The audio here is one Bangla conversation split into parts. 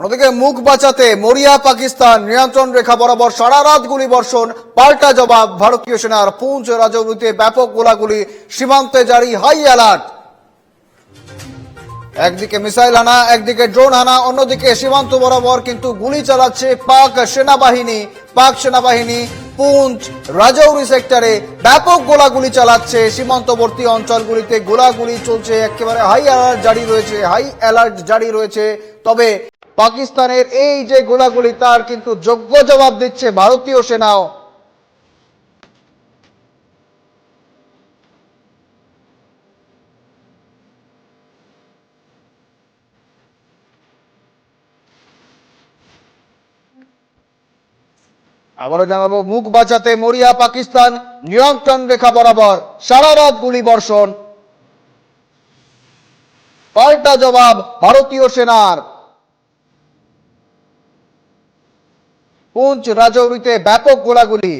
অন্যদিকে মুখ বাঁচাতে মরিয়া, পাকিস্তান নিয়ন্ত্রণ রেখা বরাবর সারা রাত গুলি বর্ষণ, পাল্টা জবাব ভারতীয় সেনার পুঞ্চ রাজৌরিতে ব্যাপক গোলাগুলি সীমান্তে জারি, হাই অ্যালার্ট। একদিকে মিসাইল হানা, একদিকে ড্রোন হানা, অন্যদিকে সীমান্ত বরাবর কিন্তু গুলি চালাচ্ছে পাক সেনাবাহিনী। পাক সেনাবাহিনী পুঞ্চ রাজৌরি সেক্টরে ব্যাপক গোলাগুলি চালাচ্ছে। সীমান্তবর্তী অঞ্চলগুলিতে গোলাগুলি চলছে, একেবারে হাই অ্যালার্ট জারি রয়েছে, হাই অ্যালার্ট জারি রয়েছে। তবে পাকিস্তানের এই যে গোলাগুলি, তার কিন্তু যোগ্য জবাব দিচ্ছে ভারতীয় সেনাও। আবারও জানাব, মুখ বাঁচাতে মরিয়া পাকিস্তান, নিয়ন্ত্রণ রেখা বরাবর, সারা রাত গুলি বর্ষণ। পাল্টা জবাব ভারতীয় সেনার। পুঞ্চ রাজৌরিতে ব্যাপক গোলাগুলি।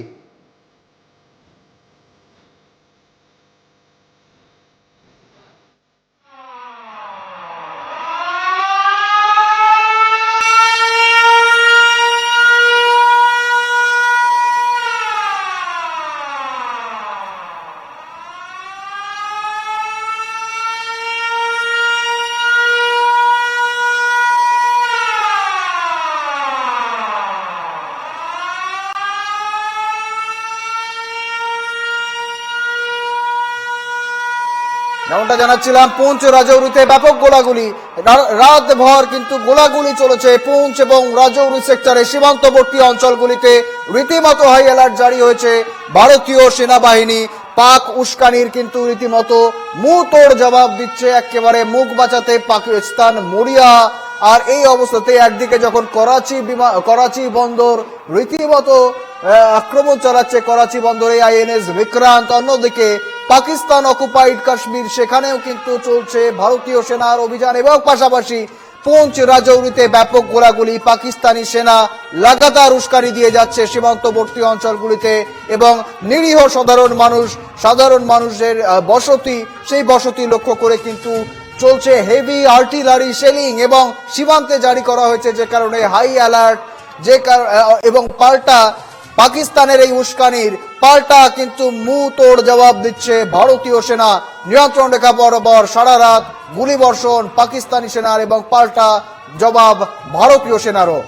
যেমনটা জানাচ্ছিলাম, পুঞ্চ রাজৌরিতে ব্যাপক গোলাগুলি। রা- রাত ভর কিন্তু গোলাগুলি চলেছে পুঞ্চ এবং রাজৌরি সেক্টরে সীমান্তবর্তী অঞ্চলগুলিতে। রীতিমতো হাই অ্যালার্ট জারি হয়েছে ভারতীয় সেনাবাহিনী। পাক উস্কানির কিন্তু রীতিমতো মুতোড় জবাব দিচ্ছে একেবারে মুখ বাঁচাতে পাকিস্তান মরিয়া। আর এই অবস্থাতে একদিকে যখন করাচি বিমান করাচি বন্দর রীতিমতো আক্রমণ চালাচ্ছে করাচি বন্দরে আইএনএস বিক্রান্ত, অন্যদিকে পাকিস্তান অকুপাইড কাশ্মীর, সেখানেও কিন্তু চলছে ভারতীয় সেনার অভিযান এবং পাশাপাশি পুঞ্চ রাজৌরিতে ব্যাপক গোলাগুলি পাকিস্তানি সেনা লাগাতার উস্কানি দিয়ে যাচ্ছে সীমান্তবর্তী অঞ্চলগুলিতে এবং নিরীহ সাধারণ মানুষ, সাধারণ মানুষের বসতি, সেই বসতি লক্ষ্য করে কিন্তু চলছে হেভি আর্টিলারি সেলিং এবং সীমান্তে জারি করা হয়েছে যে কারণে হাই অ্যালার্ট, যে এবং পাল্টা পাকিস্তানের এই উস্কানির পাল্টা কিন্তু মু তোড় জবাব দিচ্ছে ভারতীয় সেনা। নিয়ন্ত্রণ রেখা বরাবর সারা রাত গুলিবর্ষণ পাকিস্তানি সেনার এবং পাল্টা জবাব ভারতীয় সেনারও।